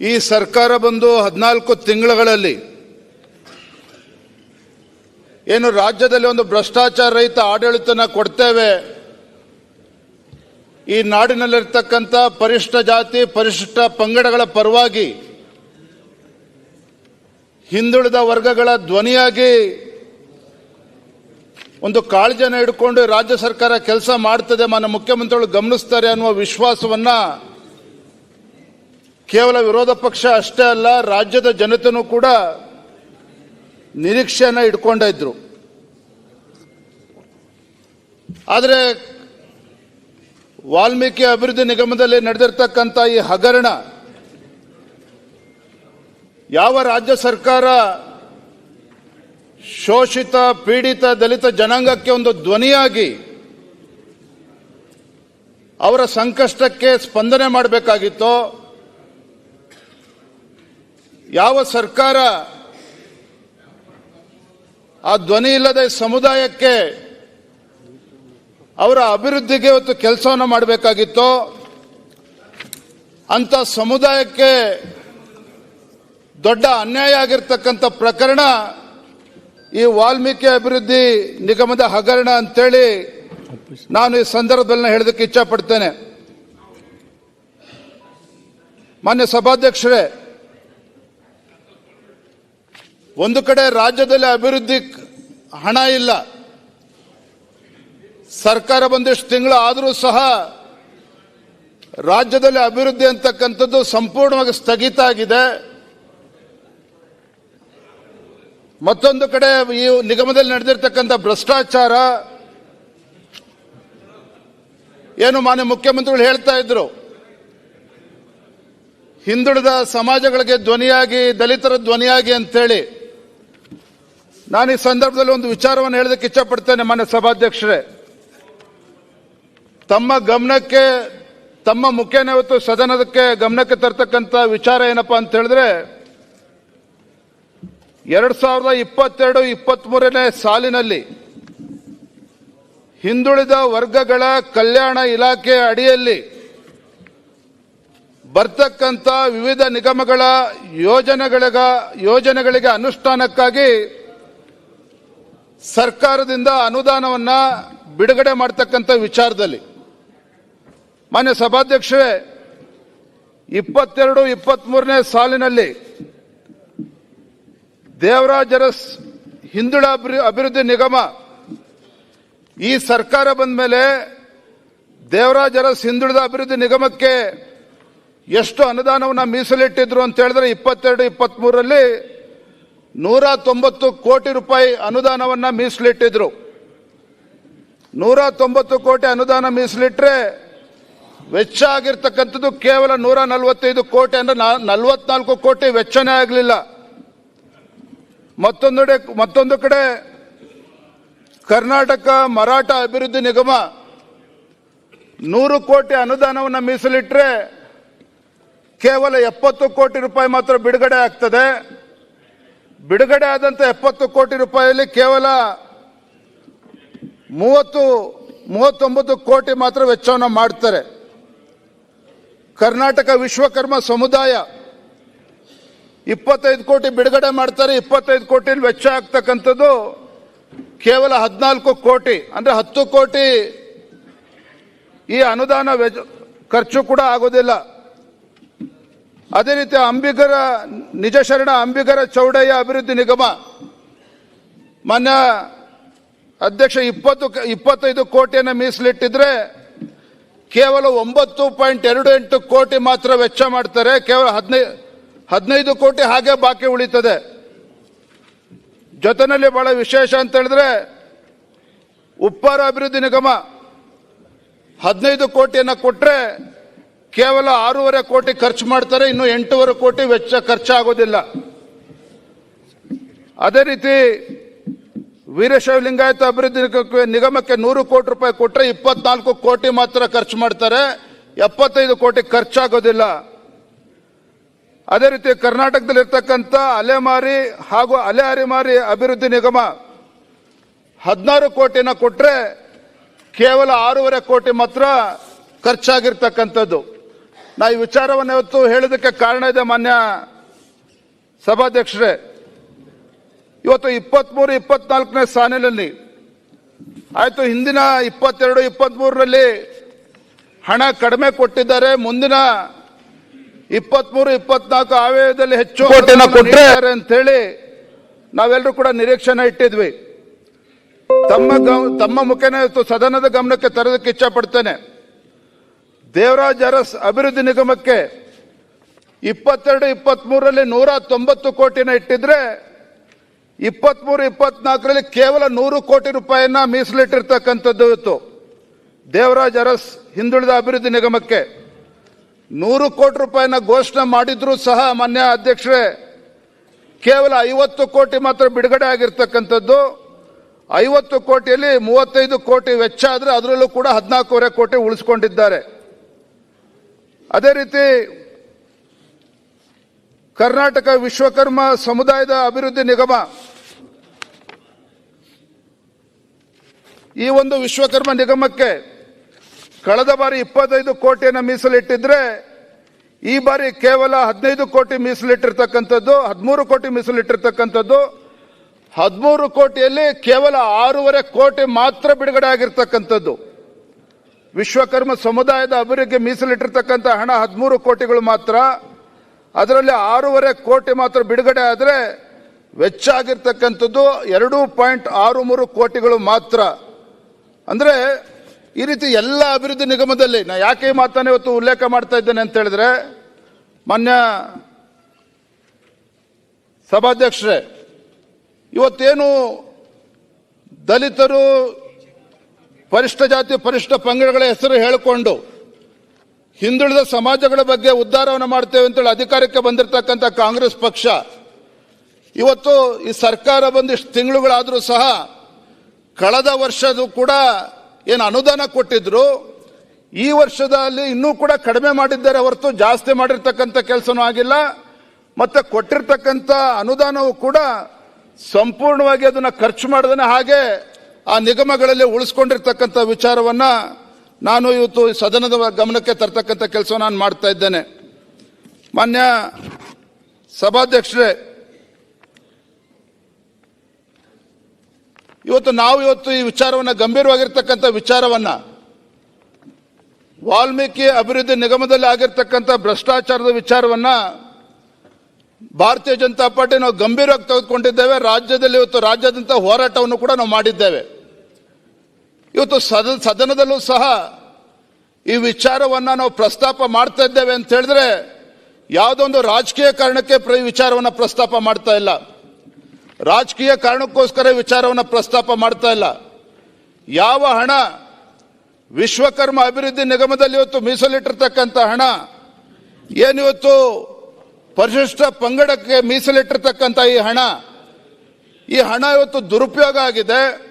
ಈ ಸರ್ಕಾರ ಬಂದು ಹದಿನಾಲ್ಕು ತಿಂಗಳುಗಳಲ್ಲಿ ಏನು ರಾಜ್ಯದಲ್ಲಿ ಒಂದು ಭ್ರಷ್ಟಾಚಾರ ರಹಿತ ಆಡಳಿತನ ಕೊಡ್ತೇವೆ. ಈ ನಾಡಿನಲ್ಲಿರ್ತಕ್ಕಂಥ ಪರಿಶಿಷ್ಟ ಜಾತಿ ಪರಿಶಿಷ್ಟ ಪಂಗಡಗಳ ಪರವಾಗಿ ಹಿಂದುಳಿದ ವರ್ಗಗಳ ಧ್ವನಿಯಾಗಿ ಒಂದು ಕಾಳಜಿಯನ್ನು ಇಟ್ಕೊಂಡು ರಾಜ್ಯ ಸರ್ಕಾರ ಕೆಲಸ ಮಾಡ್ತದೆ. ಮಾನ್ಯ ಮುಖ್ಯಮಂತ್ರಿಗಳು ಗಮನಿಸ್ತಾರೆ ಅನ್ನುವ ವಿಶ್ವಾಸವನ್ನ ಕೇವಲ ವಿರೋಧ ಪಕ್ಷ ಅಷ್ಟೇ ಅಲ್ಲ, ರಾಜ್ಯದ ಜನತೆನೂ ಕೂಡ ನಿರೀಕ್ಷೆಯನ್ನು ಇಟ್ಕೊಂಡಿದ್ರು ಆದರೆ ವಾಲ್ಮೀಕಿ ಅಭಿವೃದ್ಧಿ ನಿಗಮದಲ್ಲಿ ನಡೆದಿರ್ತಕ್ಕಂಥ ಈ ಹಗರಣ ಯಾವ ರಾಜ್ಯ ಸರ್ಕಾರ ಶೋಷಿತ, ಪೀಡಿತ ದಲಿತ ಜನಾಂಗಕ್ಕೆ ಒಂದು ಧ್ವನಿಯಾಗಿ ಅವರ ಸಂಕಷ್ಟಕ್ಕೆ ಸ್ಪಂದನೆ ಮಾಡಬೇಕಾಗಿತ್ತೋ ಯಾವ ಸರ್ಕಾರ ಆ ಧ್ವನಿ ಇಲ್ಲದ ಸಮುದಾಯಕ್ಕೆ ಅವರ ಅಭಿವೃದ್ಧಿಗೆ ಇವತ್ತು ಕೆಲಸವನ್ನು ಮಾಡಬೇಕಾಗಿತ್ತೋ, ಅಂತ ಸಮುದಾಯಕ್ಕೆ ದೊಡ್ಡ ಅನ್ಯಾಯ ಆಗಿರ್ತಕ್ಕಂಥ ಪ್ರಕರಣ ಈ ವಾಲ್ಮೀಕಿ ಅಭಿವೃದ್ಧಿ ನಿಗಮದ ಹಗರಣ ಅಂತೇಳಿ ನಾನು ಈ ಸಂದರ್ಭದಲ್ಲಿ ಹೇಳೋದಕ್ಕೆ ಇಚ್ಛಪಡ್ತೇನೆ. ಮಾನ್ಯ ಸಭಾಧ್ಯಕ್ಷರೇ ಒಂದು ಕಡೆ ರಾಜ್ಯದಲ್ಲಿ ಅಭಿವೃದ್ಧಿ ಹಣ ಇಲ್ಲ, ಸರ್ಕಾರ ಬಂದಿಷ್ಟು ತಿಂಗಳು ಆದರೂ ಸಹ ರಾಜ್ಯದಲ್ಲಿ ಅಭಿವೃದ್ಧಿ ಅಂತಕ್ಕಂಥದ್ದು ಸಂಪೂರ್ಣವಾಗಿ ಸ್ಥಗಿತ ಆಗಿದೆ. ಮತ್ತೊಂದು ಕಡೆ ಈ ನಿಗಮದಲ್ಲಿ ನಡೆದಿರ್ತಕ್ಕಂಥ ಭ್ರಷ್ಟಾಚಾರ, ಏನು ಮಾನ್ಯ ಮುಖ್ಯಮಂತ್ರಿಗಳು ಹೇಳ್ತಾ ಇದ್ರು. ಹಿಂದುಳಿದ ಸಮಾಜಗಳಿಗೆ ಧ್ವನಿಯಾಗಿ, ದಲಿತರ ಧ್ವನಿಯಾಗಿ ಅಂತೇಳಿ ನಾನು ಈ ಸಂದರ್ಭದಲ್ಲಿ ಒಂದು ವಿಚಾರವನ್ನು ಹೇಳೋದಕ್ಕೆ ಇಚ್ಛಪಡ್ತೇನೆ ಮಾನ್ಯ ಸಭಾಧ್ಯಕ್ಷರೇ. ತಮ್ಮ ಗಮನಕ್ಕೆ, ತಮ್ಮ ಮುಖ್ಯನೇ ಇವತ್ತು ಸದನದಕ್ಕೆ ಗಮನಕ್ಕೆ ತರ್ತಕ್ಕಂಥ ವಿಚಾರ ಏನಪ್ಪಾ ಅಂತ ಹೇಳಿದ್ರೆ, ಎರಡು ಸಾವಿರದ ಇಪ್ಪತ್ತೆರಡು, ಇಪ್ಪತ್ಮೂರನೇ ಸಾಲಿನಲ್ಲಿ ಹಿಂದುಳಿದ ವರ್ಗಗಳ ಕಲ್ಯಾಣ ಇಲಾಖೆ ಅಡಿಯಲ್ಲಿ ಬರ್ತಕ್ಕಂಥ ವಿವಿಧ ನಿಗಮಗಳ ಯೋಜನೆಗಳಿಗ ಯೋಜನೆಗಳಿಗೆ ಅನುಷ್ಠಾನಕ್ಕಾಗಿ ಸರ್ಕಾರದಿಂದ ಅನುದಾನವನ್ನು ಬಿಡುಗಡೆ ಮಾಡ್ತಕ್ಕಂಥ ವಿಚಾರದಲ್ಲಿ ಮಾನ್ಯ ಸಭಾಧ್ಯಕ್ಷರೇ, ಇಪ್ಪತ್ತೆರಡು ಇಪ್ಪತ್ತ್ಮೂರನೇ ಸಾಲಿನಲ್ಲಿ ದೇವರಾಜರಸ್ ಹಿಂದುಳ ಅಭಿವೃ- ಅಭಿವೃದ್ಧಿ ನಿಗಮ ಈ ಸರ್ಕಾರ ಬಂದ ಮೇಲೆ ದೇವರಾಜರಸ್ ಹಿಂದುಳಿದ ಅಭಿವೃದ್ಧಿ ನಿಗಮಕ್ಕೆ ಎಷ್ಟು ಅನುದಾನವನ್ನು ಮೀಸಲಿಟ್ಟಿದ್ರು ಅಂತ ಹೇಳಿದ್ರೆ ಇಪ್ಪತ್ತೆರಡು, ಇಪ್ಪತ್ಮೂರರಲ್ಲಿ ನೂರ ತೊಂಬತ್ತು ಕೋಟಿ ರೂಪಾಯಿ ಅನುದಾನವನ್ನ ಮೀಸಲಿಟ್ಟಿದ್ರು. ನೂರ ತೊಂಬತ್ತು ಕೋಟಿ ಅನುದಾನ ಮೀಸಲಿಟ್ಟರೆ ವೆಚ್ಚ ಆಗಿರ್ತಕ್ಕಂಥದ್ದು ಕೇವಲ ನೂರ ನಲವತ್ತೈದು ಕೋಟಿ ಅಂದ್ರೆ ನಲವತ್ನಾಲ್ಕು ಕೋಟಿ ವೆಚ್ಚನೇ ಆಗಲಿಲ್ಲ. ಮತ್ತೊಂದೆಡೆ ಮತ್ತೊಂದು ಕಡೆ ಕರ್ನಾಟಕ ಮರಾಠ ಅಭಿವೃದ್ಧಿ ನಿಗಮ ನೂರು ಕೋಟಿ ಅನುದಾನವನ್ನು ಮೀಸಲಿಟ್ಟರೆ ಕೇವಲ ಎಪ್ಪತ್ತು ಕೋಟಿ ರೂಪಾಯಿ ಮಾತ್ರ ಬಿಡುಗಡೆ ಆಗ್ತದೆ. ಬಿಡುಗಡೆ ಆದಂತ ಎಪ್ಪತ್ತು ಕೋಟಿ ರೂಪಾಯಿಯಲ್ಲಿ ಕೇವಲ ಮೂವತ್ತು, ಮೂವತ್ತೊಂಬತ್ತು ಕೋಟಿ ಮಾತ್ರ ವೆಚ್ಚವನ್ನು ಮಾಡ್ತಾರೆ. ಕರ್ನಾಟಕ ವಿಶ್ವಕರ್ಮ ಸಮುದಾಯ ಇಪ್ಪತ್ತೈದು ಕೋಟಿ ಬಿಡುಗಡೆ ಮಾಡ್ತಾರೆ, ಇಪ್ಪತ್ತೈದು ಕೋಟಿ ವೆಚ್ಚ ಆಗ್ತಕ್ಕಂಥದ್ದು ಕೇವಲ ಹದಿನಾಲ್ಕು ಕೋಟಿ, ಅಂದ್ರೆ ಹತ್ತು ಕೋಟಿ ಈ ಅನುದಾನ ವೆಚ್ಚ- ಖರ್ಚು ಕೂಡ ಆಗೋದಿಲ್ಲ. ಅದೇ ರೀತಿ ಅಂಬಿಗರ ನಿಜ ಶರಣ, ಅಂಬಿಗರ ಚೌಡಯ್ಯ ಅಭಿವೃದ್ಧಿ ನಿಗಮ. ಮಾನ್ಯ ಅಧ್ಯಕ್ಷ ಇಪ್ಪತ್ತು, ಇಪ್ಪತ್ತೈದು ಕೋಟಿಯನ್ನು ಮೀಸಲಿಟ್ಟಿದ್ರೆ ಕೇವಲ ಒಂಬತ್ತು ಪಾಯಿಂಟ್ ಎರಡು ಎಂಟು ಕೋಟಿ ಮಾತ್ರ ವೆಚ್ಚ ಮಾಡ್ತಾರೆ. ಕೇವಲ ಹದಿನೈದು ಹದಿನೈದು ಕೋಟಿ ಹಾಗೆ ಬಾಕಿ ಉಳಿತದೆ. ಜೊತೆಯಲ್ಲಿ ಬಹಳ ವಿಶೇಷ ಅಂತ ಹೇಳಿದ್ರೆ ಉಪ್ಪಾರ ಅಭಿವೃದ್ಧಿ ನಿಗಮ ಹದಿನೈದು ಕೋಟಿಯನ್ನು ಕೊಟ್ರೆ ಕೇವಲ ಆರೂವರೆ ಕೋಟಿ ಖರ್ಚು ಮಾಡ್ತಾರೆ, ಇನ್ನು ಎಂಟೂವರೆ ಕೋಟಿ ವೆಚ್ಚ ಖರ್ಚಾಗೋದಿಲ್ಲ. ಅದೇ ರೀತಿ ವೀರಶೈವ ಲಿಂಗಾಯತ ಅಭಿವೃದ್ಧಿ ನಿಗಮಕ್ಕೆ- ನೂರು ಕೋಟಿ ರೂಪಾಯಿ ಕೊಟ್ಟರೆ ಇಪ್ಪತ್ನಾಲ್ಕು ಕೋಟಿ ಮಾತ್ರ ಖರ್ಚು ಮಾಡ್ತಾರೆ, ಎಪ್ಪತ್ತೈದು ಕೋಟಿ ಖರ್ಚಾಗೋದಿಲ್ಲ. ಅದೇ ರೀತಿ ಕರ್ನಾಟಕದಲ್ಲಿರ್ತಕ್ಕಂಥ ಅಲೆಮಾರಿ ಹಾಗೂ ಅಲೆ ಅರೆಮಾರಿ ಅಭಿವೃದ್ಧಿ ನಿಗಮ ಹದಿನಾರು ಕೋಟಿನ ಕೊಟ್ಟರೆ ಕೇವಲ ಆರೂವರೆ ಕೋಟಿ ಮಾತ್ರ ಖರ್ಚಾಗಿರ್ತಕ್ಕಂಥದ್ದು. ನಾ ಈ ವಿಚಾರವನ್ನು ಇವತ್ತು ಹೇಳೋದಕ್ಕೆ ಕಾರಣ ಇದೆ ಮಾನ್ಯ ಸಭಾಧ್ಯಕ್ಷರೇ. ಇವತ್ತು ಇಪ್ಪತ್ಮೂರು ಇಪ್ಪತ್ನಾಲ್ಕನೇ ಸಾಲಿನಲ್ಲಿ ಆಯಿತು ಹಿಂದಿನ ಇಪ್ಪತ್ತೆರಡು ಇಪ್ಪತ್ತ್ಮೂರರಲ್ಲಿ ಹಣ ಕಡಿಮೆ ಕೊಟ್ಟಿದ್ದಾರೆ. ಮುಂದಿನ ಇಪ್ಪತ್ಮೂರು ಇಪ್ಪತ್ನಾಲ್ಕು ಆವೇಯದಲ್ಲಿ ಹೆಚ್ಚು ಕೊಟ್ಟಿದ್ದಾರೆ ಕೊಟ್ರೆ- ಅಂತ ಹೇಳಿ ನಾವೆಲ್ಲರೂ ಕೂಡ ನಿರೀಕ್ಷೆನ ಇಟ್ಟಿದ್ವಿ. ತಮ್ಮ ತಮ್ಮ ಮುಖೇನ ಇವತ್ತು ಸದನದ ಗಮನಕ್ಕೆ ತರೋದಕ್ಕೆ ಇಚ್ಛೆ ಪಡ್ತೇನೆ ದೇವರಾಜ್ ಅರಸ್ ಅಭಿವೃದ್ಧಿ ನಿಗಮಕ್ಕೆ ಇಪ್ಪತ್ತೆರಡು ಇಪ್ಪತ್ತ್ಮೂರರಲ್ಲಿ ನೂರ ತೊಂಬತ್ತು ಕೋಟಿನ ಇಟ್ಟಿದ್ರೆ, ಇಪ್ಪತ್ಮೂರು, ಇಪ್ಪತ್ನಾಲ್ಕರಲ್ಲಿ ಕೇವಲ ನೂರು ಕೋಟಿ ರೂಪಾಯಿನ ಮೀಸಲಿಟ್ಟಿರ್ತಕ್ಕಂಥದ್ದು ಇತ್ತು. ದೇವರಾಜ್ ಅರಸ್ ಹಿಂದುಳಿದ ಅಭಿವೃದ್ಧಿ ನಿಗಮಕ್ಕೆ ನೂರು ಕೋಟಿ ರೂಪಾಯಿನ ಘೋಷಣೆ ಮಾಡಿದ್ರು ಸಹ ಮಾನ್ಯ ಅಧ್ಯಕ್ಷರೇ, ಕೇವಲ ಐವತ್ತು ಕೋಟಿ ಮಾತ್ರ ಬಿಡುಗಡೆ ಆಗಿರ್ತಕ್ಕಂಥದ್ದು. ಐವತ್ತು ಕೋಟಿಯಲ್ಲಿ ಮೂವತ್ತೈದು ಕೋಟಿ ವೆಚ್ಚ ಆದರೆ ಅದರಲ್ಲೂ ಕೂಡ ಹದಿನಾಲ್ಕೂವರೆ ಕೋಟಿ ಉಳಿಸ್ಕೊಂಡಿದ್ದಾರೆ. ಅದೇ ರೀತಿ ಕರ್ನಾಟಕ ವಿಶ್ವಕರ್ಮ ಸಮುದಾಯದ ಅಭಿವೃದ್ಧಿ ನಿಗಮ ಈ ಒಂದು ವಿಶ್ವಕರ್ಮ ನಿಗಮಕ್ಕೆ ಕಳೆದ ಬಾರಿ ಇಪ್ಪತ್ತೈದು ಕೋಟಿಯನ್ನು ಮೀಸಲಿಟ್ಟಿದ್ರೆ ಈ ಬಾರಿ ಕೇವಲ ಹದಿನೈದು ಕೋಟಿ ಮೀಸಲಿಟ್ಟಿರ್ತಕ್ಕಂಥದ್ದು, ಹದಿಮೂರು ಕೋಟಿ ಮೀಸಲಿಟ್ಟಿರ್ತಕ್ಕಂಥದ್ದು. ಹದಿಮೂರು ಕೋಟಿಯಲ್ಲಿ ಕೇವಲ ಆರೂವರೆ ಕೋಟಿ ಮಾತ್ರ ಬಿಡುಗಡೆ ಆಗಿರ್ತಕ್ಕಂಥದ್ದು. ವಿಶ್ವಕರ್ಮ ಸಮುದಾಯದ ಅಭಿವೃದ್ಧಿಗೆ ಮೀಸಲಿಟ್ಟಿರ್ತಕ್ಕಂಥ ಹಣ ಹದಿಮೂರು ಕೋಟಿಗಳು ಮಾತ್ರ. ಅದರಲ್ಲಿ ಆರೂವರೆ ಕೋಟಿ ಮಾತ್ರ ಬಿಡುಗಡೆ ಆದರೆ ವೆಚ್ಚ ಆಗಿರ್ತಕ್ಕಂಥದ್ದು ಎರಡು ಪಾಯಿಂಟ್ ಆರು ಮೂರು ಕೋಟಿಗಳು ಮಾತ್ರ. ಅಂದರೆ ಈ ರೀತಿ ಎಲ್ಲ ಅಭಿವೃದ್ಧಿ ನಿಗಮದಲ್ಲಿ, ನಾ ಯಾಕೆ ಮಾತಾನೆ ಇವತ್ತು ಉಲ್ಲೇಖ ಮಾಡ್ತಾ ಇದ್ದೇನೆ ಅಂತ ಹೇಳಿದ್ರೆ, ಮಾನ್ಯ ಸಭಾಧ್ಯಕ್ಷರೇ, ಇವತ್ತೇನು ದಲಿತರು ಪರಿಷ್ಠ ಜಾತಿ, ಪರಿಷ್ಠ ಪಂಗಡಗಳ ಹೆಸರು ಹೇಳಿಕೊಂಡು ಹಿಂದುಳಿದ ಸಮಾಜಗಳ ಬಗ್ಗೆ ಉದ್ಧಾರವನ್ನು ಮಾಡ್ತೇವೆ ಅಂತೇಳಿ ಅಧಿಕಾರಕ್ಕೆ ಬಂದಿರತಕ್ಕಂಥ ಕಾಂಗ್ರೆಸ್ ಪಕ್ಷ, ಇವತ್ತು ಈ ಸರ್ಕಾರ ಬಂದಿಷ್ಟು ತಿಂಗಳುಗಳಾದರೂ ಸಹ ಕಳೆದ ವರ್ಷದ ಕೂಡ ಏನು ಅನುದಾನ ಕೊಟ್ಟಿದ್ರು, ಈ ವರ್ಷದಲ್ಲಿ ಇನ್ನೂ ಕೂಡ ಕಡಿಮೆ ಮಾಡಿದ್ದಾರೆ ಹೊರತು ಜಾಸ್ತಿ ಮಾಡಿರ್ತಕ್ಕಂಥ ಕೆಲಸನೂ ಆಗಿಲ್ಲ, ಮತ್ತು ಕೊಟ್ಟಿರ್ತಕ್ಕಂಥ ಅನುದಾನವು ಕೂಡ ಸಂಪೂರ್ಣವಾಗಿ ಅದನ್ನು ಖರ್ಚು ಮಾಡದೇ ಹಾಗೆ ಆ ನಿಗಮಗಳಲ್ಲಿ ಉಳಿಸ್ಕೊಂಡಿರ್ತಕ್ಕಂಥ ವಿಚಾರವನ್ನ ನಾನು ಇವತ್ತು ಸದನದ ಗಮನಕ್ಕೆ ತರ್ತಕ್ಕಂಥ ಕೆಲಸ ನಾನು ಮಾಡ್ತಾ ಇದ್ದೇನೆ. ಮಾನ್ಯ ಸಭಾಧ್ಯಕ್ಷರೇ, ಇವತ್ತು ನಾವು ಇವತ್ತು ಈ ವಿಚಾರವನ್ನ ಗಂಭೀರವಾಗಿರ್ತಕ್ಕಂಥ ವಿಚಾರವನ್ನ ವಾಲ್ಮೀಕಿ ಅಭಿವೃದ್ಧಿ ನಿಗಮದಲ್ಲಿ ಆಗಿರ್ತಕ್ಕಂಥ ಭ್ರಷ್ಟಾಚಾರದ ವಿಚಾರವನ್ನ ಭಾರತೀಯ ಜನತಾ ಪಾರ್ಟಿ ನಾವು ಗಂಭೀರವಾಗಿ ತೆಗೆದುಕೊಂಡಿದ್ದೇವೆ. ರಾಜ್ಯದಲ್ಲಿ ಇವತ್ತು ರಾಜ್ಯಾದ್ಯಂತ ಹೋರಾಟವನ್ನು ಕೂಡ ನಾವು ಮಾಡಿದ್ದೇವೆ. ಇವತ್ತು ಸದ, ಸದನದಲ್ಲೂ ಸಹ ಈ ವಿಚಾರವನ್ನು ನಾವು ಪ್ರಸ್ತಾಪ ಮಾಡ್ತಾ ಇದ್ದೇವೆ ಅಂತ ಹೇಳಿದ್ರೆ ಯಾವುದೊಂದು ರಾಜಕೀಯ ಕಾರಣಕ್ಕೆ ಪ್ರ- ವಿಚಾರವನ್ನು ಪ್ರಸ್ತಾಪ ಮಾಡ್ತಾ ಇಲ್ಲ. ರಾಜಕೀಯ ಕಾರಣಕ್ಕೋಸ್ಕರ ವಿಚಾರವನ್ನು ಪ್ರಸ್ತಾಪ ಮಾಡ್ತಾ ಇಲ್ಲ. ಯಾವ ಹಣ ವಿಶ್ವಕರ್ಮ ಅಭಿವೃದ್ಧಿ ನಿಗಮದಲ್ಲಿ ಇವತ್ತು ಮೀಸಲಿಟ್ಟಿರ್ತಕ್ಕಂಥ ಹಣ ಏನಿವತ್ತು ಪರಿಶಿಷ್ಟ ಪಂಗಡಕ್ಕೆ ಮೀಸಲಿಟ್ಟಿರ್ತಕ್ಕಂಥ ಈ ಹಣ ಈ ಹಣ ಇವತ್ತು ದುರುಪಯೋಗ ಆಗಿದೆ.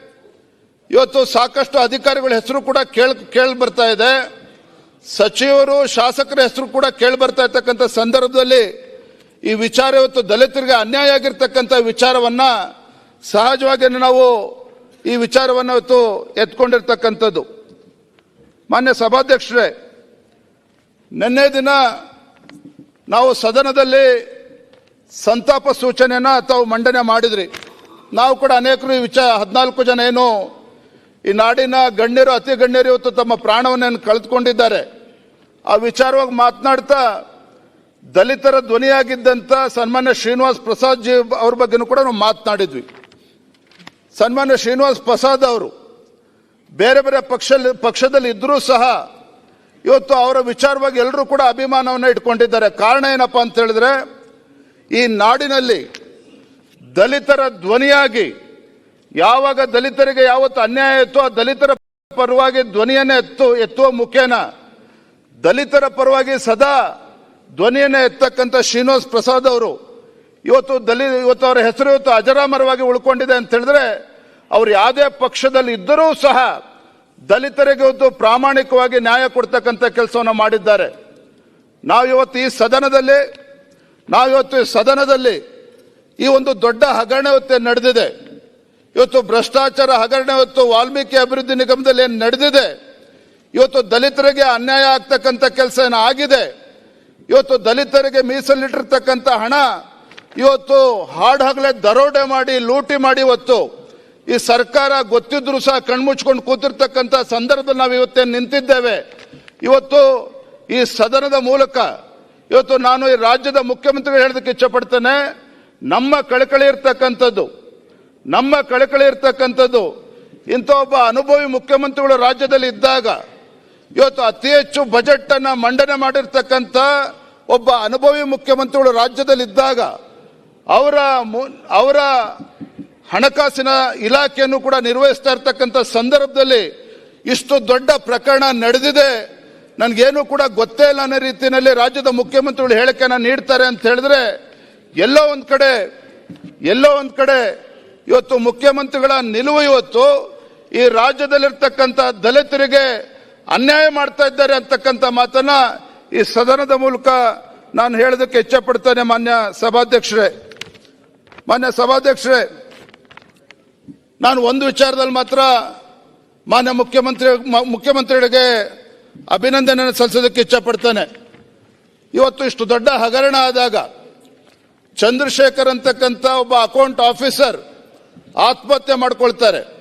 ಇವತ್ತು ಸಾಕಷ್ಟು ಅಧಿಕಾರಿಗಳ ಹೆಸರು ಕೂಡ ಕೇಳ್ ಕೇಳಿ ಬರ್ತಾ ಇದೆ. ಸಚಿವರು, ಶಾಸಕರ ಹೆಸರು ಕೂಡ ಕೇಳಿ ಬರ್ತಾ ಇರ್ತಕ್ಕಂಥ ಸಂದರ್ಭದಲ್ಲಿ ಈ ವಿಚಾರ ಇವತ್ತು ದಲಿತರಿಗೆ ಅನ್ಯಾಯ ಆಗಿರ್ತಕ್ಕಂಥ ವಿಚಾರವನ್ನ ಸಹಜವಾಗಿ ನಾವು ಈ ವಿಚಾರವನ್ನು ಇವತ್ತು ಎತ್ಕೊಂಡಿರ್ತಕ್ಕಂಥದ್ದು. ಮಾನ್ಯ ಸಭಾಧ್ಯಕ್ಷರೇ, ನಿನ್ನೆ ದಿನ ನಾವು ಸದನದಲ್ಲಿ ಸಂತಾಪ ಸೂಚನೆಯನ್ನು ತಾವು ಮಂಡನೆ ಮಾಡಿದ್ರಿ. ನಾವು ಕೂಡ ಅನೇಕರು ಈ ವಿಚಾರ ಹದಿನಾಲ್ಕು ಜನ ಏನು ಈ ನಾಡಿನ ಗಣ್ಯರು, ಅತಿ ಗಣ್ಯರು ಇವತ್ತು ತಮ್ಮ ಪ್ರಾಣವನ್ನು ಕಳೆದುಕೊಂಡಿದ್ದಾರೆ. ಆ ವಿಚಾರವಾಗಿ ಮಾತನಾಡ್ತಾ ದಲಿತರ ಧ್ವನಿಯಾಗಿದ್ದಂಥ ಸನ್ಮಾನ್ಯ ಶ್ರೀನಿವಾಸ್ ಪ್ರಸಾದ್ ಜಿ ಅವ್ರ ಬಗ್ಗೆನೂ ಕೂಡ ನಾವು ಮಾತನಾಡಿದ್ವಿ. ಸನ್ಮಾನ್ಯ ಶ್ರೀನಿವಾಸ್ ಪ್ರಸಾದ್ ಅವರು ಬೇರೆ ಬೇರೆ ಪಕ್ಷ ಪಕ್ಷದಲ್ಲಿ ಇದ್ದರೂ ಸಹ ಇವತ್ತು ಅವರ ವಿಚಾರವಾಗಿ ಎಲ್ಲರೂ ಕೂಡ ಅಭಿಮಾನವನ್ನು ಇಟ್ಕೊಂಡಿದ್ದಾರೆ. ಕಾರಣ ಏನಪ್ಪಾ ಅಂತ ಹೇಳಿದ್ರೆ, ಈ ನಾಡಿನಲ್ಲಿ ದಲಿತರ ಧ್ವನಿಯಾಗಿ ಯಾವಾಗ ದಲಿತರಿಗೆ ಯಾವತ್ತು ಅನ್ಯಾಯ ಇತ್ತು ಆ ದಲಿತರ ಪರವಾಗಿ ಧ್ವನಿಯನ್ನೇ ಎತ್ತು, ಎತ್ತುವ ಮುಖೇನ ದಲಿತರ ಪರವಾಗಿ ಸದಾ ಧ್ವನಿಯನ್ನು ಎತ್ತಕ್ಕಂಥ ಶ್ರೀನಿವಾಸ್ ಪ್ರಸಾದ್ ಅವರು ಇವತ್ತು ದಲಿತ, ಇವತ್ತು ಅವರ ಹೆಸರು ಇವತ್ತು ಅಜರಾಮರವಾಗಿ ಉಳ್ಕೊಂಡಿದೆ ಅಂತ ಹೇಳಿದ್ರೆ ಅವ್ರು ಯಾವುದೇ ಪಕ್ಷದಲ್ಲಿ ಇದ್ದರೂ ಸಹ ದಲಿತರಿಗೆ ಇವತ್ತು ಪ್ರಾಮಾಣಿಕವಾಗಿ ನ್ಯಾಯ ಕೊಡ್ತಕ್ಕಂಥ ಕೆಲಸವನ್ನು ಮಾಡಿದ್ದಾರೆ. ನಾವು ಇವತ್ತು ಈ ಸದನದಲ್ಲಿ ನಾವಿವತ್ತು ಈ ಸದನದಲ್ಲಿ ಈ ಒಂದು ದೊಡ್ಡ ಹಗರಣ ಇವತ್ತು ನಡೆದಿದೆ. ಇವತ್ತು ಭ್ರಷ್ಟಾಚಾರ ಹಗರಣ ಇವತ್ತು ವಾಲ್ಮೀಕಿ ಅಭಿವೃದ್ಧಿ ನಿಗಮದಲ್ಲಿ ಏನು ನಡೆದಿದೆ? ಇವತ್ತು ದಲಿತರಿಗೆ ಅನ್ಯಾಯ ಆಗ್ತಕ್ಕಂಥ ಕೆಲಸ ಏನು ಆಗಿದೆ? ಇವತ್ತು ದಲಿತರಿಗೆ ಮೀಸಲಿಟ್ಟಿರ್ತಕ್ಕಂಥ ಹಣ ಇವತ್ತು ಹಾಡಹಗಲೇ ದರೋಡೆ ಮಾಡಿ, ಲೂಟಿ ಮಾಡಿ ಇವತ್ತು ಈ ಸರ್ಕಾರ ಗೊತ್ತಿದ್ರು ಸಹ ಕಣ್ಮುಚ್ಕೊಂಡು ಕೂತಿರ್ತಕ್ಕಂಥ ಸಂದರ್ಭದಲ್ಲಿ ನಾವು ಇವತ್ತೇನು ನಿಂತಿದ್ದೇವೆ? ಇವತ್ತು ಈ ಸದನದ ಮೂಲಕ ಇವತ್ತು ನಾನು ಈ ರಾಜ್ಯದ ಮುಖ್ಯಮಂತ್ರಿಗಳು ಹೇಳೋದಕ್ಕೆ ಇಚ್ಛಪಡ್ತೇನೆ ನಮ್ಮ ಕಳಕಳಿ ಇರ್ತಕ್ಕಂಥದ್ದು ನಮ್ಮ ಕಳಕಳಿ ಇರ್ತಕ್ಕಂಥದ್ದು, ಇಂಥ ಒಬ್ಬ ಅನುಭವಿ ಮುಖ್ಯಮಂತ್ರಿಗಳು ರಾಜ್ಯದಲ್ಲಿ ಇದ್ದಾಗ, ಇವತ್ತು ಅತಿ ಹೆಚ್ಚು ಬಜೆಟ್ ಅನ್ನ ಮಂಡನೆ ಮಾಡಿರ್ತಕ್ಕಂಥ ಒಬ್ಬ ಅನುಭವಿ ಮುಖ್ಯಮಂತ್ರಿಗಳು ರಾಜ್ಯದಲ್ಲಿ ಇದ್ದಾಗ, ಅವರ ಅವರ ಹಣಕಾಸಿನ ಇಲಾಖೆಯನ್ನು ಕೂಡ ನಿರ್ವಹಿಸ್ತಾ ಇರ್ತಕ್ಕಂಥ ಸಂದರ್ಭದಲ್ಲಿ ಇಷ್ಟು ದೊಡ್ಡ ಪ್ರಕರಣ ನಡೆದಿದೆ. ನನಗೇನು ಕೂಡ ಗೊತ್ತೇ ಇಲ್ಲ ಅನ್ನೋ ರೀತಿಯಲ್ಲಿ ರಾಜ್ಯದ ಮುಖ್ಯಮಂತ್ರಿಗಳು ಹೇಳಿಕೆನ ನೀಡ್ತಾರೆ ಅಂತ ಹೇಳಿದ್ರೆ, ಎಲ್ಲೋ ಒಂದು ಕಡೆ, ಎಲ್ಲೋ ಒಂದು ಕಡೆ ಇವತ್ತು ಮುಖ್ಯಮಂತ್ರಿಗಳ ನಿಲುವು ಇವತ್ತು ಈ ರಾಜ್ಯದಲ್ಲಿರ್ತಕ್ಕಂಥ ದಲಿತರಿಗೆ ಅನ್ಯಾಯ ಮಾಡ್ತಾ ಇದ್ದಾರೆ ಅಂತಕ್ಕಂಥ ಮಾತನ್ನ ಈ ಸದನದ ಮೂಲಕ ನಾನು ಹೇಳೋದಕ್ಕೆ ಇಚ್ಛಪಡ್ತೇನೆ ಮಾನ್ಯ ಸಭಾಧ್ಯಕ್ಷರೇ. ಮಾನ್ಯ ಸಭಾಧ್ಯಕ್ಷರೇ, ನಾನು ಒಂದು ವಿಚಾರದಲ್ಲಿ ಮಾತ್ರ ಮಾನ್ಯ ಮುಖ್ಯಮಂತ್ರಿ, ಮುಖ್ಯಮಂತ್ರಿಗಳಿಗೆ ಅಭಿನಂದನೆ ಸಲ್ಲಿಸೋದಕ್ಕೆ ಇಚ್ಛಪಡ್ತೇನೆ. ಇವತ್ತು ಇಷ್ಟು ದೊಡ್ಡ ಹಗರಣ ಆದಾಗ ಚಂದ್ರಶೇಖರ್ ಅಂತಕ್ಕಂಥ ಒಬ್ಬ ಅಕೌಂಟ್ ಆಫೀಸರ್ ಆತ್ಮಹತ್ಯೆ ಮಾಡ್ಕೊಳ್ತಾರೆ.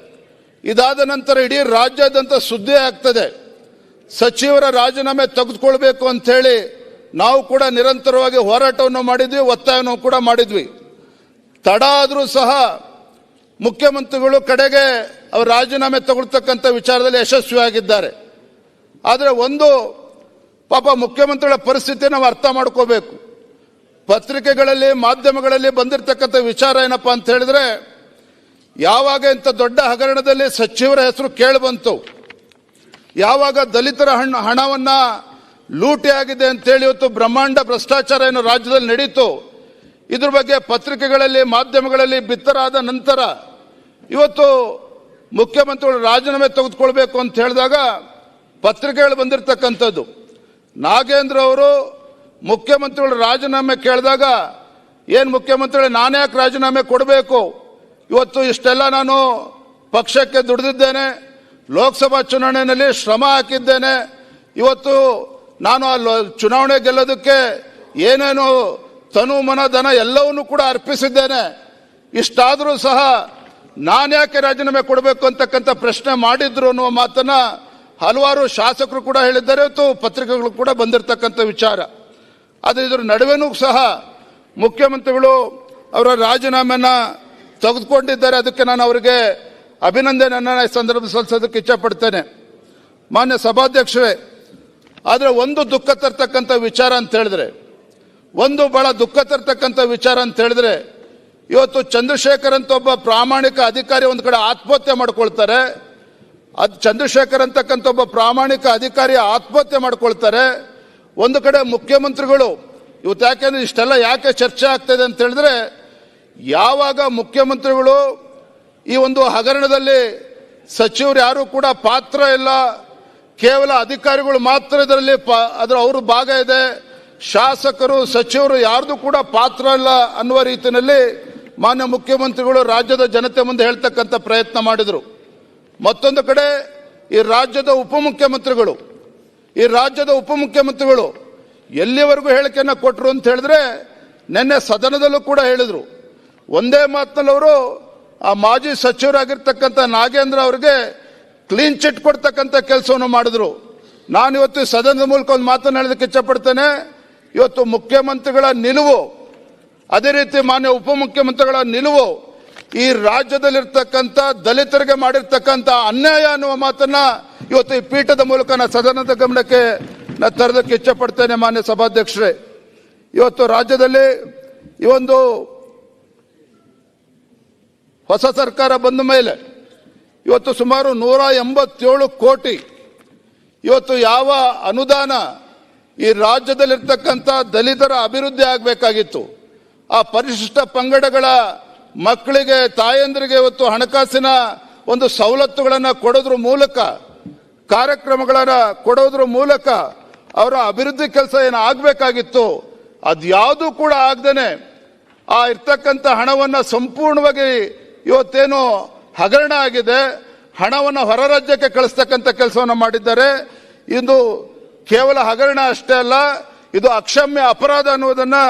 ಇದಾದ ನಂತರ ಇಡೀ ರಾಜ್ಯಾದ್ಯಂತ ಸುದ್ದಿ ಆಗ್ತದೆ. ಸಚಿವರ ರಾಜೀನಾಮೆ ತೆಗೆದುಕೊಳ್ಬೇಕು ಅಂತ ಹೇಳಿ ನಾವು ಕೂಡ ನಿರಂತರವಾಗಿ ಹೋರಾಟವನ್ನು ಮಾಡಿದ್ವಿ ಒತ್ತಾಯವನ್ನು ಕೂಡ ಮಾಡಿದ್ವಿ. ತಡ ಆದರೂ ಸಹ ಮುಖ್ಯಮಂತ್ರಿಗಳು ಕಡೆಗೆ ಅವರು ರಾಜೀನಾಮೆ ತಗೊಳ್ತಕ್ಕಂಥ ವಿಚಾರದಲ್ಲಿ ಯಶಸ್ವಿಯಾಗಿದ್ದಾರೆ. ಆದರೆ ಒಂದು ಪಾಪ ಮುಖ್ಯಮಂತ್ರಿಗಳ ಪರಿಸ್ಥಿತಿ ನಾವು ಅರ್ಥ ಮಾಡ್ಕೋಬೇಕು. ಪತ್ರಿಕೆಗಳಲ್ಲಿ, ಮಾಧ್ಯಮಗಳಲ್ಲಿ ಬಂದಿರತಕ್ಕಂಥ ವಿಚಾರ ಏನಪ್ಪಾ ಅಂತ ಹೇಳಿದ್ರೆ ಯಾವಾಗ ಇಂಥ ದೊಡ್ಡ ಹಗರಣದಲ್ಲಿ ಸಚಿವರ ಹೆಸರು ಕೇಳಿ ಬಂತು ಯಾವಾಗ ದಲಿತರ ಹಣ, ಹಣವನ್ನ ಲೂಟಿ ಆಗಿದೆ ಅಂತೇಳಿ ಇವತ್ತು ಬ್ರಹ್ಮಾಂಡ ಭ್ರಷ್ಟಾಚಾರ ಏನು ರಾಜ್ಯದಲ್ಲಿ ನಡೀತು? ಇದ್ರ ಬಗ್ಗೆ ಪತ್ರಿಕೆಗಳಲ್ಲಿ, ಮಾಧ್ಯಮಗಳಲ್ಲಿ ಬಿತ್ತರಾದ ನಂತರ ಇವತ್ತು ಮುಖ್ಯಮಂತ್ರಿಗಳು ರಾಜೀನಾಮೆ ತೆಗೆದುಕೊಳ್ಬೇಕು ಅಂತ ಹೇಳಿದಾಗ ಪತ್ರಿಕೆಗಳು ಬಂದಿರತಕ್ಕಂಥದ್ದು. ನಾಗೇಂದ್ರ ಅವರು ಮುಖ್ಯಮಂತ್ರಿಗಳು ರಾಜೀನಾಮೆ ಕೇಳಿದಾಗ, ಏನು ಮುಖ್ಯಮಂತ್ರಿಗಳು ನಾನು ಯಾಕೆ ರಾಜೀನಾಮೆ ಕೊಡಬೇಕು? ಇವತ್ತು ಇಷ್ಟೆಲ್ಲ ನಾನು ಪಕ್ಷಕ್ಕೆ ದುಡಿದಿದ್ದೇನೆ, ಲೋಕಸಭಾ ಚುನಾವಣೆಯಲ್ಲಿ ಶ್ರಮ ಹಾಕಿದ್ದೇನೆ. ಇವತ್ತು ನಾನು ಆ ಚುನಾವಣೆ ಗೆಲ್ಲೋದಕ್ಕೆ ಏನೇನು ತನು ಮನ ಧನ ಎಲ್ಲವನ್ನೂ ಕೂಡ ಅರ್ಪಿಸಿದ್ದೇನೆ. ಇಷ್ಟಾದರೂ ಸಹ ನಾನು ಯಾಕೆ ರಾಜೀನಾಮೆ ಕೊಡಬೇಕು ಅಂತಕ್ಕಂಥ ಪ್ರಶ್ನೆ ಮಾಡಿದ್ರು ಅನ್ನುವ ಮಾತನ್ನ ಹಲವಾರು ಶಾಸಕರು ಕೂಡ ಹೇಳಿದ್ದಾರೆ ಮತ್ತು ಪತ್ರಿಕೆಗಳು ಕೂಡ ಬಂದಿರತಕ್ಕಂಥ ವಿಚಾರ. ಆದರೆ ಇದ್ರ ನಡುವೆನೂ ಸಹ ಮುಖ್ಯಮಂತ್ರಿಗಳು ಅವರ ರಾಜೀನಾಮೆನ ತೆಗೆದುಕೊಂಡಿದ್ದಾರೆ. ಅದಕ್ಕೆ ನಾನು ಅವರಿಗೆ ಅಭಿನಂದನೆಯನ್ನು ಈ ಸಂದರ್ಭದಲ್ಲಿ ಸಲ್ಲಿಸೋದಕ್ಕೆ ಇಚ್ಛಪಡ್ತೇನೆ. ಮಾನ್ಯ ಸಭಾಧ್ಯಕ್ಷರೇ, ಆದರೆ ಒಂದು ದುಃಖ ತರ್ತಕ್ಕಂಥ ವಿಚಾರ ಅಂತ ಹೇಳಿದ್ರೆ, ಒಂದು ಬಹಳ ದುಃಖ ತರ್ತಕ್ಕಂಥ ವಿಚಾರ ಅಂತ ಹೇಳಿದ್ರೆ, ಇವತ್ತು ಚಂದ್ರಶೇಖರ್ ಅಂತ ಒಬ್ಬ ಪ್ರಾಮಾಣಿಕ ಅಧಿಕಾರಿ ಒಂದು ಕಡೆ ಆತ್ಮಹತ್ಯೆ ಮಾಡ್ಕೊಳ್ತಾರೆ. ಅದು ಚಂದ್ರಶೇಖರ್ ಅಂತಕ್ಕಂಥ ಒಬ್ಬ ಪ್ರಾಮಾಣಿಕ ಅಧಿಕಾರಿ ಆತ್ಮಹತ್ಯೆ ಮಾಡ್ಕೊಳ್ತಾರೆ. ಒಂದು ಕಡೆ ಮುಖ್ಯಮಂತ್ರಿಗಳು, ಇವತ್ತು ಯಾಕೆಂದ್ರೆ ಇಷ್ಟೆಲ್ಲ ಯಾಕೆ ಚರ್ಚೆ ಆಗ್ತದೆ ಅಂತ ಹೇಳಿದ್ರೆ ಯಾವಾಗ ಮುಖ್ಯಮಂತ್ರಿಗಳು ಈ ಒಂದು ಹಗರಣದಲ್ಲಿ ಸಚಿವರು ಯಾರು ಕೂಡ ಪಾತ್ರ ಇಲ್ಲ, ಕೇವಲ ಅಧಿಕಾರಿಗಳು ಮಾತ್ರ ಇದರಲ್ಲಿ ಅದರ ಅವರು ಭಾಗ ಇದೆ, ಶಾಸಕರು, ಸಚಿವರು ಯಾರ್ದು ಕೂಡ ಪಾತ್ರ ಇಲ್ಲ ಅನ್ನುವ ರೀತಿಯಲ್ಲಿ ಮಾನ್ಯ ಮುಖ್ಯಮಂತ್ರಿಗಳು ರಾಜ್ಯದ ಜನತೆ ಮುಂದೆ ಹೇಳ್ತಕ್ಕಂಥ ಪ್ರಯತ್ನ ಮಾಡಿದರು. ಮತ್ತೊಂದು ಕಡೆ ಈ ರಾಜ್ಯದ ಉಪಮುಖ್ಯಮಂತ್ರಿಗಳು, ಈ ರಾಜ್ಯದ ಉಪಮುಖ್ಯಮಂತ್ರಿಗಳು ಎಲ್ಲಿವರೆಗೂ ಹೇಳಿಕೆಯನ್ನು ಕೊಟ್ಟರು ಅಂತ ಹೇಳಿದ್ರೆ ನಿನ್ನೆ ಸದನದಲ್ಲೂ ಕೂಡ ಹೇಳಿದರು. ಒಂದೇ ಮಾತಿನಲ್ಲಿ ಅವರು ಆ ಮಾಜಿ ಸಚಿವರಾಗಿರ್ತಕ್ಕಂಥ ನಾಗೇಂದ್ರ ಅವರಿಗೆ ಕ್ಲೀನ್ ಚಿಟ್ ಕೊಡ್ತಕ್ಕಂಥ ಕೆಲಸವನ್ನು ಮಾಡಿದ್ರು. ನಾನು ಇವತ್ತು ಸದನದ ಮೂಲಕ ಒಂದು ಮಾತನ್ನು ಹೇಳೋದಕ್ಕೆ ಇಚ್ಛಪಡ್ತೇನೆ. ಇವತ್ತು ಮುಖ್ಯಮಂತ್ರಿಗಳ ನಿಲುವು, ಅದೇ ರೀತಿ ಮಾನ್ಯ ಉಪಮುಖ್ಯಮಂತ್ರಿಗಳ ನಿಲುವು, ಈ ರಾಜ್ಯದಲ್ಲಿರ್ತಕ್ಕಂಥ ದಲಿತರಿಗೆ ಮಾಡಿರ್ತಕ್ಕಂಥ ಅನ್ಯಾಯ ಅನ್ನುವ ಮಾತನ್ನ ಇವತ್ತು ಈ ಪೀಠದ ಮೂಲಕ ನಾನು ಸದನದ ಗಮನಕ್ಕೆ ನಾನು ತರೋದಕ್ಕೆ ಇಚ್ಛಪಡ್ತೇನೆ ಮಾನ್ಯ ಸಭಾಧ್ಯಕ್ಷರೇ. ಇವತ್ತು ರಾಜ್ಯದಲ್ಲಿ ಈ ಒಂದು ಹೊಸ ಸರ್ಕಾರ ಬಂದ ಮೇಲೆ ಇವತ್ತು ಸುಮಾರು ನೂರ ಎಂಬತ್ತೇಳು ಕೋಟಿ ಇವತ್ತು ಯಾವ ಅನುದಾನ ಈ ರಾಜ್ಯದಲ್ಲಿರ್ತಕ್ಕಂಥ ದಲಿತರ ಅಭಿವೃದ್ಧಿ ಆಗಬೇಕಾಗಿತ್ತು, ಆ ಪರಿಶಿಷ್ಟ ಪಂಗಡಗಳ ಮಕ್ಕಳಿಗೆ, ತಾಯಂದ್ರಿಗೆ ಇವತ್ತು ಹಣಕಾಸಿನ ಒಂದು ಸವಲತ್ತುಗಳನ್ನು ಕೊಡೋದ್ರ ಮೂಲಕ, ಕಾರ್ಯಕ್ರಮಗಳನ್ನು ಕೊಡೋದ್ರ ಮೂಲಕ ಅವರ ಅಭಿವೃದ್ಧಿ ಕೆಲಸ ಏನು ಆಗಬೇಕಾಗಿತ್ತು, ಅದ್ಯಾವುದೂ ಕೂಡ ಆಗದೇನೆ ಆ ಇರ್ತಕ್ಕಂಥ ಹಣವನ್ನು ಸಂಪೂರ್ಣವಾಗಿ ಇವತ್ತೇನು ಹಗರಣ ಆಗಿದೆ, ಹಣವನ್ನು ಹೊರ ರಾಜ್ಯಕ್ಕೆ ಕಳಿಸ್ತಕ್ಕಂಥ ಕೆಲಸವನ್ನು ಮಾಡಿದ್ದಾರೆ. ಇದು ಕೇವಲ ಹಗರಣ ಅಷ್ಟೇ ಅಲ್ಲ, ಇದು ಅಕ್ಷಮ್ಯ ಅಪರಾಧ ಅನ್ನುವುದನ್ನು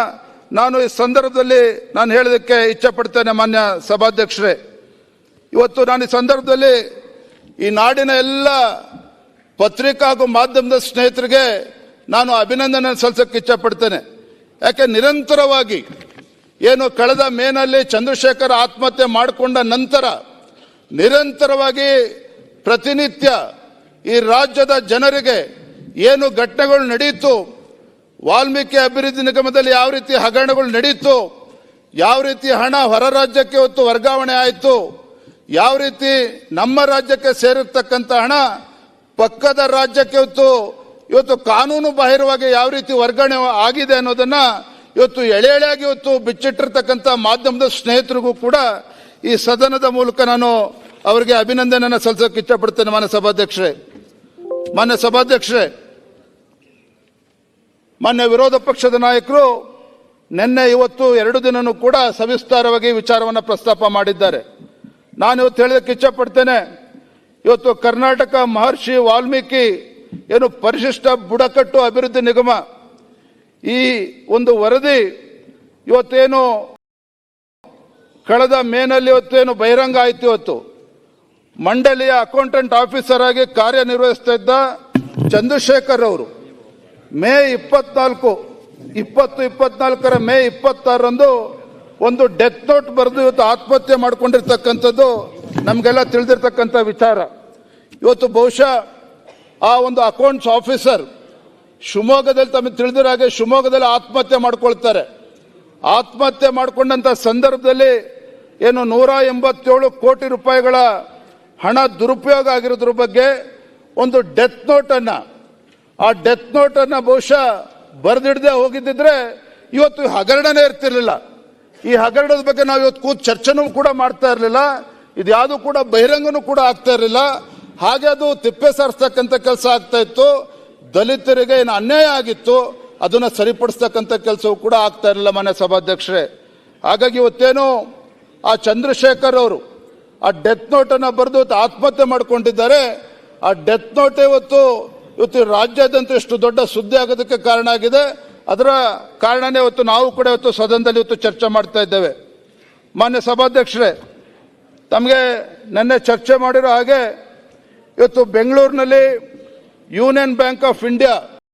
ನಾನು ಈ ಸಂದರ್ಭದಲ್ಲಿ ನಾನು ಹೇಳೋದಕ್ಕೆ ಇಚ್ಛೆ ಪಡ್ತೇನೆ ಮಾನ್ಯ ಸಭಾಧ್ಯಕ್ಷರೇ. ಇವತ್ತು ನಾನು ಈ ಸಂದರ್ಭದಲ್ಲಿ ಈ ನಾಡಿನ ಎಲ್ಲ ಪತ್ರಿಕಾ ಹಾಗೂ ಮಾಧ್ಯಮದ ಸ್ನೇಹಿತರಿಗೆ ನಾನು ಅಭಿನಂದನೆ ಸಲ್ಲಿಸೋಕ್ಕೆ ಇಚ್ಛೆ ಪಡ್ತೇನೆ ಯಾಕೆ ನಿರಂತರವಾಗಿ ಏನು ಕಳೆದ ಮೇನಲ್ಲಿ ಚಂದ್ರಶೇಖರ್ ಆತ್ಮಹತ್ಯೆ ಮಾಡಿಕೊಂಡ ನಂತರ ನಿರಂತರವಾಗಿ ಪ್ರತಿನಿತ್ಯ ಈ ರಾಜ್ಯದ ಜನರಿಗೆ ಏನು ಘಟನೆಗಳು ನಡೆಯಿತು ವಾಲ್ಮೀಕಿ ಅಭಿವೃದ್ಧಿ ನಿಗಮದಲ್ಲಿ ಯಾವ ರೀತಿ ಹಗರಣಗಳು ನಡೆಯಿತು ಯಾವ ರೀತಿ ಹಣ ಹೊರ ರಾಜ್ಯಕ್ಕೆ ಹೊತ್ತು ವರ್ಗಾವಣೆ ಆಯಿತು, ಯಾವ ರೀತಿ ನಮ್ಮ ರಾಜ್ಯಕ್ಕೆ ಸೇರಿರ್ತಕ್ಕಂಥ ಹಣ ಪಕ್ಕದ ರಾಜ್ಯಕ್ಕೆ ಹೊತ್ತು ಇವತ್ತು ಕಾನೂನು ಬಾಹಿರವಾಗಿ ಯಾವ ರೀತಿ ವರ್ಗಾವಣೆ ಆಗಿದೆ ಅನ್ನೋದನ್ನ ಇವತ್ತು ಎಳೆ ಎಳೆಯಾಗಿ ಇವತ್ತು ಬಿಚ್ಚಿಟ್ಟಿರ್ತಕ್ಕಂಥ ಮಾಧ್ಯಮದ ಸ್ನೇಹಿತರಿಗೂ ಕೂಡ ಈ ಸದನದ ಮೂಲಕ ನಾನು ಅವರಿಗೆ ಅಭಿನಂದನೆಯನ್ನು ಸಲ್ಲಿಸೋಕೆ ಇಷ್ಟಪಡ್ತೇನೆ, ಮಾನ್ಯ ಸಭಾಧ್ಯಕ್ಷರೇ. ಮಾನ್ಯ ಸಭಾಧ್ಯಕ್ಷರೇ, ಮಾನ್ಯ ವಿರೋಧ ಪಕ್ಷದ ನಾಯಕರು ನಿನ್ನೆ ಇವತ್ತು ಎರಡು ದಿನನೂ ಕೂಡ ಸವಿಸ್ತಾರವಾಗಿ ವಿಚಾರವನ್ನು ಪ್ರಸ್ತಾಪ ಮಾಡಿದ್ದಾರೆ. ನಾನು ಇವತ್ತು ಹೇಳೋದಕ್ಕೆ ಇಚ್ಛಪಡ್ತೇನೆ ಇವತ್ತು ಕರ್ನಾಟಕ ಮಹರ್ಷಿ ವಾಲ್ಮೀಕಿ ಏನು ಪರಿಶಿಷ್ಟ ಬುಡಕಟ್ಟು ಅಭಿವೃದ್ಧಿ ನಿಗಮ ಈ ಒಂದು ವರದಿ ಇವತ್ತೇನು ಕಳೆದ ಮೇನಲ್ಲಿ ಇವತ್ತೇನು ಬಹಿರಂಗ ಆಯ್ತು ಇವತ್ತು. ಮಂಡಳಿಯ ಅಕೌಂಟೆಂಟ್ ಆಫೀಸರ್ ಆಗಿ ಕಾರ್ಯನಿರ್ವಹಿಸ್ತಾ ಇದ್ದ ಚಂದ್ರಶೇಖರ್ ಅವರು ಮೇ ಇಪ್ಪತ್ನಾಲ್ಕು, ಇಪ್ಪತ್ತು, ಇಪ್ಪತ್ನಾಲ್ಕರ ಮೇ ಇಪ್ಪತ್ತಾರರಂದು ಒಂದು ಡೆತ್ ನೋಟ್ ಬರೆದು ಇವತ್ತು ಆತ್ಮಹತ್ಯೆ ಮಾಡಿಕೊಂಡಿರ್ತಕ್ಕಂಥದ್ದು ನಮಗೆಲ್ಲ ತಿಳಿದಿರ್ತಕ್ಕಂಥ ವಿಚಾರ. ಇವತ್ತು ಬಹುಶಃ ಆ ಒಂದು ಅಕೌಂಟ್ಸ್ ಆಫೀಸರ್ ಶಿವಮೊಗ್ಗದಲ್ಲಿ ತಮಗೆ ತಿಳಿದಿರೋ ಹಾಗೆ ಶಿವಮೊಗ್ಗದಲ್ಲಿ ಆತ್ಮಹತ್ಯೆ ಮಾಡ್ಕೊಳ್ತಾರೆ. ಆತ್ಮಹತ್ಯೆ ಮಾಡಿಕೊಂಡಂಥ ಸಂದರ್ಭದಲ್ಲಿ ಏನು ನೂರ ಎಂಬತ್ತೇಳು ಕೋಟಿ ರೂಪಾಯಿಗಳ ಹಣ ದುರುಪಯೋಗ ಆಗಿರೋದ್ರ ಬಗ್ಗೆ ಒಂದು ಡೆತ್ ನೋಟ್ ಅನ್ನ ಆ ಡೆತ್ ನೋಟ್ ಅನ್ನ ಬಹುಶಃ ಬರೆದಿಡದೆ ಹೋಗಿದ್ದಿದ್ರೆ ಇವತ್ತು ಹಗರಣನೇ ಇರ್ತಿರ್ಲಿಲ್ಲ. ಈ ಹಗರಣದ ಬಗ್ಗೆ ನಾವು ಇವತ್ತು ಕೂತ್ ಚರ್ಚೆನೂ ಕೂಡ ಮಾಡ್ತಾ ಇರಲಿಲ್ಲ. ಇದು ಯಾವುದು ಕೂಡ ಬಹಿರಂಗನೂ ಕೂಡ ಆಗ್ತಾ ಇರಲಿಲ್ಲ. ಹಾಗೆ ಅದು ತಿಪ್ಪೆ ಸಾರಿಸ್ತಕ್ಕಂಥ ಕೆಲಸ ಆಗ್ತಾ ಇತ್ತು. ದಲಿತರಿಗೆ ಏನು ಅನ್ಯಾಯ ಆಗಿತ್ತು, ಅದನ್ನು ಸರಿಪಡಿಸ್ತಕ್ಕಂಥ ಕೆಲಸವೂ ಕೂಡ ಆಗ್ತಾ ಇರಲಿಲ್ಲ ಮನೆ ಸಭಾಧ್ಯಕ್ಷರೇ. ಹಾಗಾಗಿ ಇವತ್ತೇನು ಆ ಚಂದ್ರಶೇಖರ್ ಅವರು ಆ ಡೆತ್ ನೋಟನ್ನು ಬರೆದು ಆತ್ಮಹತ್ಯೆ ಮಾಡಿಕೊಂಡಿದ್ದಾರೆ. ಆ ಡೆತ್ ನೋಟ್ ಇವತ್ತು ಇವತ್ತು ರಾಜ್ಯಾದ್ಯಂತ ಎಷ್ಟು ದೊಡ್ಡ ಸುದ್ದಿ ಆಗೋದಕ್ಕೆ ಕಾರಣ ಆಗಿದೆ. ಅದರ ಕಾರಣನೇ ಇವತ್ತು ನಾವು ಕೂಡ ಇವತ್ತು ಸದನದಲ್ಲಿ ಇವತ್ತು ಚರ್ಚೆ ಮಾಡ್ತಾ ಇದ್ದೇವೆ. ಮಾನ್ಯ ಸಭಾಧ್ಯಕ್ಷರೇ, ತಮಗೆ ನಿನ್ನೆ ಚರ್ಚೆ ಮಾಡಿರೋ ಹಾಗೆ, ಇವತ್ತು ಬೆಂಗಳೂರಿನಲ್ಲಿ Union Bank of India